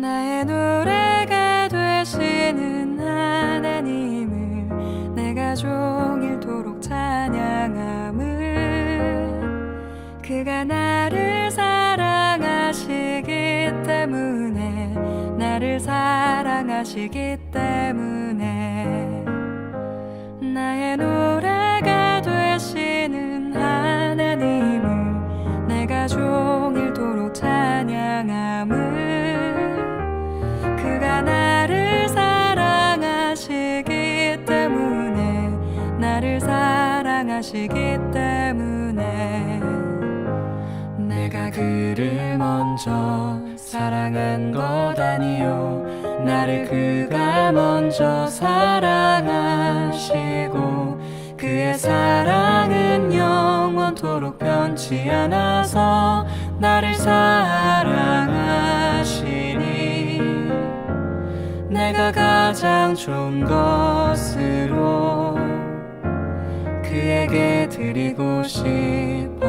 나의 노래가 되시는 하나님을 내가 종일토록 찬양함을 그가 나를 사랑하시기 때문에 나를 사랑하시기 때문에 나의 노래가 되시는 하나님을 내가 종일토록 찬양함을 사랑하시기 때문에 내가 그를 먼저 사랑한 것 아니요. 나를 그가 먼저 사랑하시고 그의 사랑은 영원토록 변치 않아서 나를 사랑하시니 내가 가장 좋은 것으로 그에게 드리고 싶어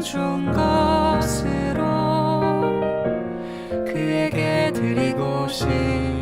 좋은 것으로 그에게 드리고 싶어라